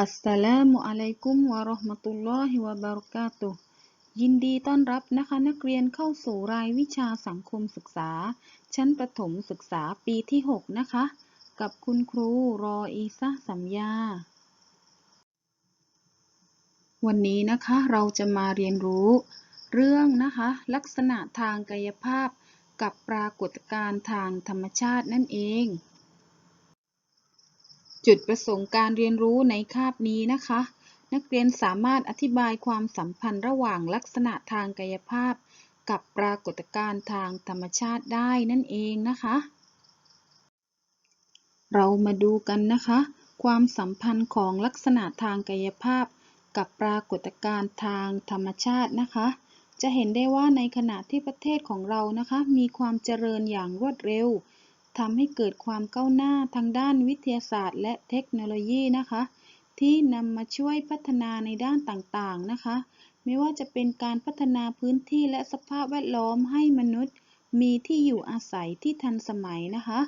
อัสสลามุอะลัยกุมวะราะห์มะตุลลอฮิวะบะเราะกาตุยินดีต้อนรับนะคะนักเรียนเข้าสู่รายวิชาสังคมศึกษา ชั้นประถมศึกษาปีที่ 6 นะคะ กับคุณครูรออีซะสัมยา วันนี้นะคะเราจะมาเรียนรู้ เรื่องนะคะ ลักษณะทางกายภาพกับปรากฏการณ์ทางธรรมชาตินั่นเอง จุดประสงค์การเรียนรู้ในคาบนี้นะคะ นักเรียนสามารถอธิบายความสัมพันธ์ระหว่างลักษณะทางกายภาพ กับปรากฏการณ์ทางธรรมชาติได้นั่นเองนะคะ เรามาดูกันนะคะ ความสัมพันธ์ของลักษณะทางกายภาพ กับปรากฏการณ์ทางธรรมชาตินะคะ จะเห็นได้ว่าในขณะที่ประเทศของเรานะคะ มีความเจริญอย่างรวดเร็ว ทำให้เกิดความก้าวหน้าทางด้านวิทยาศาสตร์ และเทคโนโลยีนะคะ ที่นำมาช่วยพัฒนาในด้านต่างๆนะคะ ไม่ว่าจะเป็นการพัฒนาพื้นที่และสภาพแวดล้อมให้มนุษย์ มีที่อยู่อาศัยที่ทันสมัยนะคะ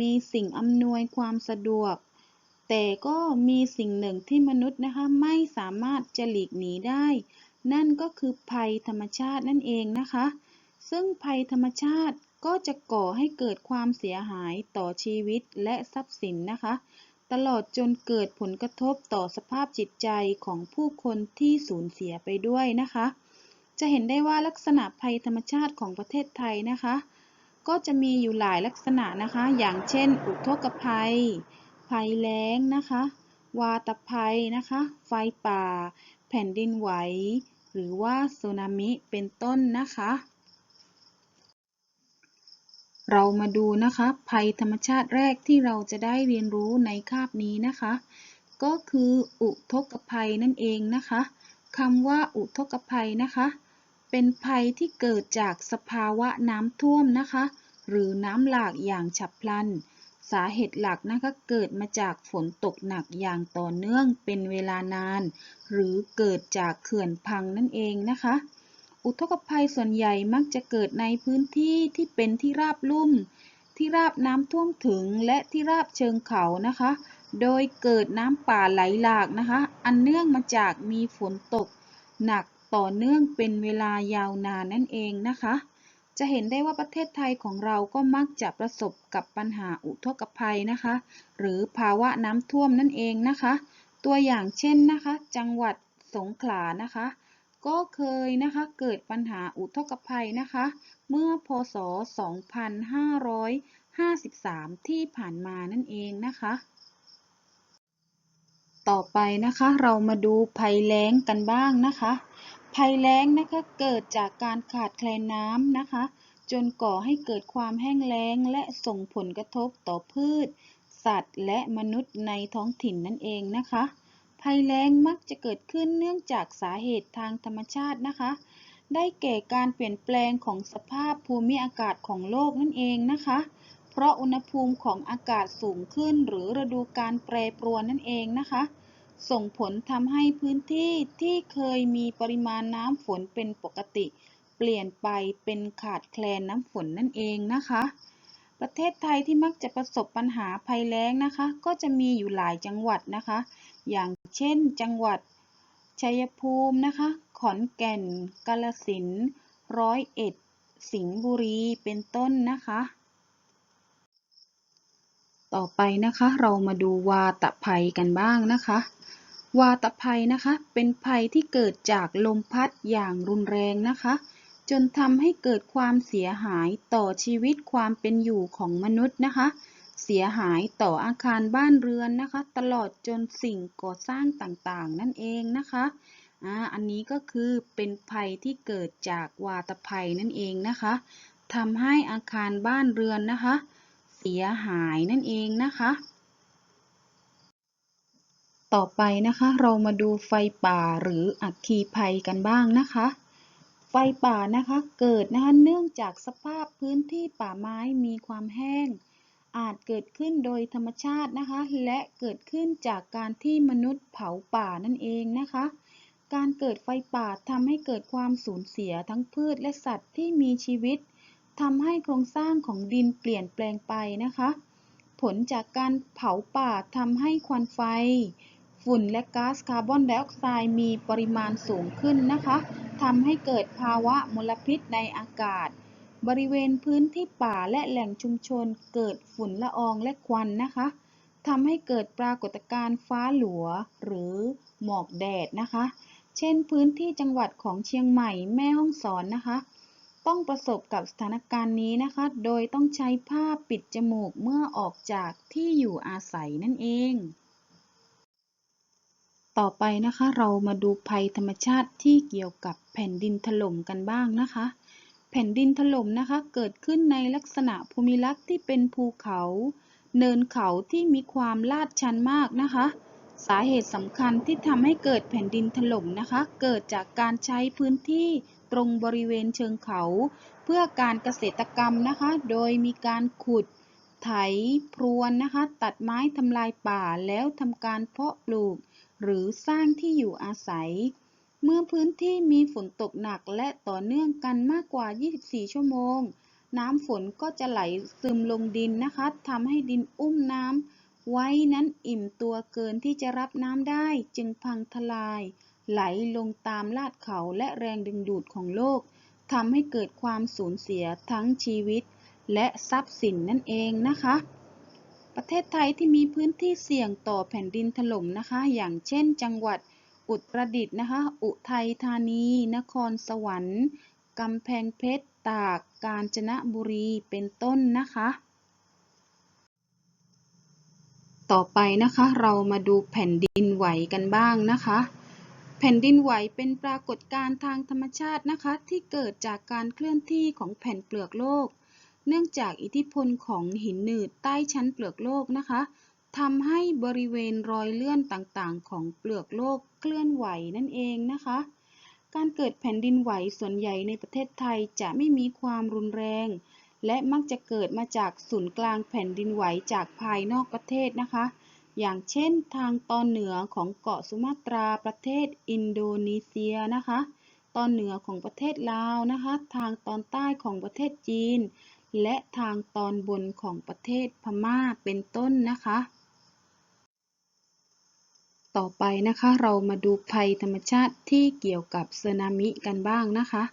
มีสิ่งอำนวยความสะดวก แต่ก็มีสิ่งหนึ่งที่มนุษย์นะคะไม่สามารถจะหลีกหนีได้ นั่นก็คือภัยธรรมชาตินั่นเองนะคะ ซึ่งภัยธรรมชาติ ก็จะก่อให้เกิดความเสียหายต่อชีวิตและทรัพย์สินนะคะ ตลอดจนเกิดผลกระทบต่อสภาพจิตใจของผู้คนที่สูญเสียไปด้วยนะคะ จะเห็นได้ว่าลักษณะภัยธรรมชาติของประเทศไทยนะคะ ก็จะมีอยู่หลายลักษณะนะคะ อย่างเช่น อุทกภัย ภัยแล้งนะคะ วาตภัยนะคะ ไฟป่า แผ่นดินไหว หรือว่าสึนามิเป็นต้นนะคะ เรามาดูนะคะ ภัยธรรมชาติแรกที่เราจะได้เรียนรู้ในคาบนี้นะคะ ก็คืออุทกภัยนั่นเองนะคะคำว่าอุทกภัยนะคะ เป็นภัยที่เกิดจากสภาวะน้ำท่วมนะคะ หรือน้ำหลากอย่างฉับพลัน สาเหตุหลักนะคะเกิดมาจากฝนตกหนักอย่างต่อเนื่องเป็นเวลานาน หรือเกิดจากเขื่อนพังนั่นเองนะคะ อุทกภัยส่วนใหญ่มักจะเกิดในพื้นที่ที่เป็นที่ราบลุ่ม ที่ราบน้ำท่วมถึงและที่ราบเชิงเขานะคะ โดยเกิดน้ำป่าไหลหลากนะคะ อันเนื่องมาจากมีฝนตกหนักต่อเนื่องเป็นเวลายาวนานนั่นเองนะคะ จะเห็นได้ว่าประเทศไทยของเราก็มักจะประสบกับปัญหาอุทกภัยนะคะ หรือภาวะน้ำท่วมนั่นเองนะคะ ตัวอย่างเช่นนะคะ จังหวัดสงขลานะคะ ก็เคยนะคะเกิดปัญหาอุทกภัยนะคะ เมื่อพศ 2553 ที่ผ่านมานั่นเองนะคะ ต่อไปนะคะเรามาดูภัยแล้งกันบ้างนะคะ ภัยแล้งนะคะเกิดจากการขาดแคลนน้ำนะคะ จนก่อให้เกิดความแห้งแล้งและส่งผลกระทบต่อพืช สัตว์และมนุษย์ในท้องถิ่นนั่นเองนะคะ ภัยแล้งมักจะเกิดขึ้นเนื่องจากสาเหตุทางธรรมชาตินะคะ ได้แก่การเปลี่ยนแปลงของสภาพภูมิอากาศของโลกนั่นเองนะคะ เพราะอุณหภูมิของอากาศสูงขึ้น หรือฤดูการแปรปรวนนั่นเองนะคะ ส่งผลทำให้พื้นที่ที่เคยมีปริมาณน้ำฝนเป็นปกติ เปลี่ยนไปเป็นขาดแคลนน้ำฝนนั่นเองนะคะประเทศไทยที่มักจะประสบปัญหาภัยแล้งนะคะ ก็จะมีอยู่หลายจังหวัดนะคะ อย่างเช่น จังหวัด ชัยภูมินะคะ ขอนแก่น กาฬสินธุ์ร้อยเอ็ด สิงห์บุรี เป็นต้นนะคะ ต่อไปนะคะ เรามาดูวาตภัยกันบ้างนะคะ วาตภัยนะคะ เป็นภัยที่เกิดจากลมพัดอย่างรุนแรงนะคะ จนทำให้เกิดความเสียหายต่อชีวิตความเป็นอยู่ของมนุษย์นะคะ เสียหายต่ออาคารบ้านเรือนนะคะ ตลอดจนสิ่งก่อสร้างต่างๆ นั่นเองนะคะอ่าอันนี้ก็คือเป็นภัยที่เกิดจากวาตภัยนั่นเองนะคะทำให้อาคารบ้านเรือนนะคะ เสียหายนั่นเองนะคะ ต่อไปนะคะเรามาดูไฟป่าหรืออัคคีภัยกันบ้างนะคะไฟป่านะคะเกิดนะคะเนื่องจากสภาพพื้นที่ป่าไม้มีความแห้ง อาจเกิดขึ้นโดยธรรมชาตินะคะ และเกิดขึ้นจากการที่มนุษย์เผาป่านั่นเองนะคะ การเกิดไฟป่าทำให้เกิดความสูญเสียทั้งพืชและสัตว์ที่มีชีวิตทำให้โครงสร้างของดินเปลี่ยนแปลงไปนะคะ ผลจากการเผาป่าทำให้ควันไฟ ฝุ่นและก๊าซคาร์บอนไดออกไซด์มีปริมาณสูงขึ้นนะคะทำให้เกิดภาวะมลพิษในอากาศ บริเวณพื้นที่ป่าและแหล่งชุมชนเกิดฝุ่นละอองและควันนะคะทำให้เกิดปรากฏการณ์ฟ้าหลัว หรือหมอกแดดนะคะ เช่นพื้นที่จังหวัดของเชียงใหม่แม่ฮ่องสอนนะคะ ต้องประสบกับสถานการณ์นี้นะคะ โดยต้องใช้ผ้าปิดจมูกเมื่อออกจากที่อยู่อาศัยนั่นเอง ต่อไปนะคะเรามาดูภัยธรรมชาติที่เกี่ยวกับแผ่นดินถล่มกันบ้างนะคะ แผ่นดินถล่มนะคะ เกิดขึ้นในลักษณะภูมิลักษณ์ที่เป็นภูเขา เนินเขาที่มีความลาดชันมากนะคะ สาเหตุสำคัญที่ทำให้เกิดแผ่นดินถล่มนะคะ เกิดจากการใช้พื้นที่ตรงบริเวณเชิงเขา เพื่อการเกษตรกรรมนะคะ โดยมีการขุด ไถ พรวนนะคะ ตัดไม้ทำลายป่าแล้วทำการเพาะปลูก หรือสร้างที่อยู่อาศัย เมื่อพื้นที่มีฝนตกหนักและต่อเนื่องกันมากกว่า 24 ชั่วโมง น้ำฝนก็จะไหลซึมลงดินนะคะทำให้ดินอุ้มน้ำไว้นั้นอิ่มตัวเกินที่จะรับน้ำได้ จึงพังทลาย ไหลลงตามลาดเขาและแรงดึงดูดของโลกทำให้เกิดความสูญเสียทั้งชีวิต และทรัพย์สินนั่นเองนะคะ ประเทศไทยที่มีพื้นที่เสี่ยงต่อแผ่นดินถล่มนะคะ อย่างเช่นจังหวัด อุตรดิตถ์นะคะ อุทัยธานี นครสวรรค์กำแพงเพชร ตาก กาญจนบุรี เป็นต้นนะคะ ต่อไปนะคะเรามาดูแผ่นดินไหวกันบ้างนะคะ แผ่นดินไหวเป็นปรากฏการณ์ทางธรรมชาตินะคะ ที่เกิดจากการเคลื่อนที่ของแผ่นเปลือกโลก เนื่องจากอิทธิพลของหินหนืดใต้ชั้นเปลือกโลกนะคะ ทำให้บริเวณรอยเลื่อนต่างๆ ของเปลือกโลกเคลื่อนไหวนั่นเองนะคะ การเกิดแผ่นดินไหวส่วนใหญ่ในประเทศไทยจะไม่มีความรุนแรง และมักจะเกิดมาจากศูนย์กลางแผ่นดินไหวจากภายนอกประเทศนะคะ อย่างเช่นทางตอนเหนือของเกาะสุมาตราประเทศอินโดนีเซียนะคะ ตอนเหนือของประเทศลาวนะคะ ทางตอนใต้ของประเทศจีนและทางตอนบนของประเทศพม่าเป็นต้นนะคะ ต่อไปนะคะ เรามาดูภัยธรรมชาติที่เกี่ยวกับสึนามิกันบ้างนะคะ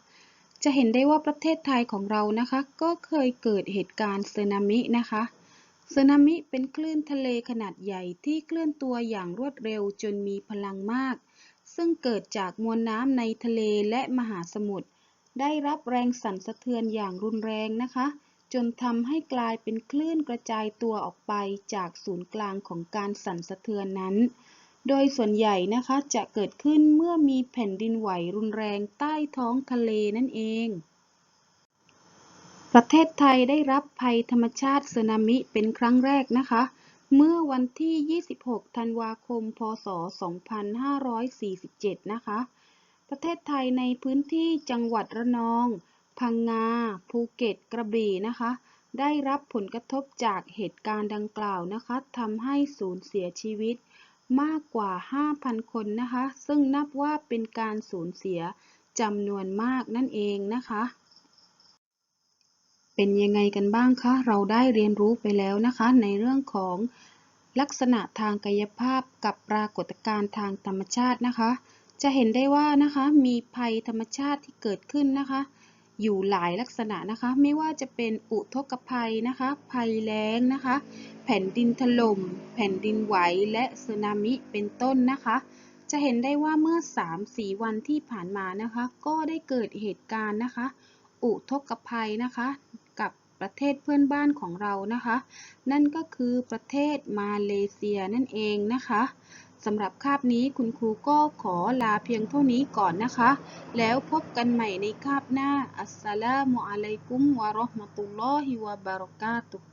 จะเห็นได้ว่าประเทศไทยของเรานะคะ ก็เคยเกิดเหตุการณ์สึนามินะคะสึนามิเป็นคลื่นทะเลขนาดใหญ่ที่เคลื่อนตัวอย่างรวดเร็วจนมีพลังมาก ซึ่งเกิดจากมวลน้ำในทะเลและมหาสมุทรได้รับแรงสั่นสะเทือนอย่างรุนแรงนะคะ จนทำให้กลายเป็นคลื่นกระจายตัวออกไปจากศูนย์กลางของการสั่นสะเทือนนั้น โดยส่วนใหญ่นะคะจะเกิดขึ้นเมื่อมีแผ่นดินไหวรุนแรงใต้ท้องทะเลนั่นเอง ประเทศไทยได้รับภัยธรรมชาติสึนามิเป็นครั้งแรกนะคะ เมื่อวันที่ 26 ธันวาคม พศ 2547 นะคะ ประเทศไทยในพื้นที่จังหวัดระนอง พังงา ภูเก็ต กระบี่นะคะได้รับผลกระทบจากเหตุการณ์ดังกล่าวนะคะทำให้สูญเสียชีวิต มากกว่า 5,000 คนนะคะ ซึ่งนับว่าเป็นการสูญเสียจำนวนมากนั่นเองนะคะ เป็นยังไงกันบ้างคะ เราได้เรียนรู้ไปแล้วนะคะ ในเรื่องของลักษณะทางกายภาพกับปรากฏการณ์ทางธรรมชาตินะคะ จะเห็นได้ว่านะคะมีภัยธรรมชาติที่เกิดขึ้นนะคะ อยู่หลายลักษณะนะคะ ไม่ว่าจะเป็นอุทกภัยนะคะ ภัยแล้งนะคะ แผ่นดินถล่ม แผ่นดินไหว และสึนามิเป็นต้นนะคะ จะเห็นได้ว่าเมื่อ 3-4 วันที่ผ่านมานะคะ ก็ได้เกิดเหตุการณ์นะคะ อุทกภัยนะคะ กับประเทศเพื่อนบ้านของเรานะคะ นั่นก็คือประเทศมาเลเซียนั่นเองนะคะ สำหรับคาบนี้คุณครูก็ขอลาเพียงเท่านี้ก่อนนะคะ แล้วพบกันใหม่ในคาบหน้า อัสสลามุอะลัยกุมวะเราะห์มะตุลลอฮิวะบะเราะกาตุฮ์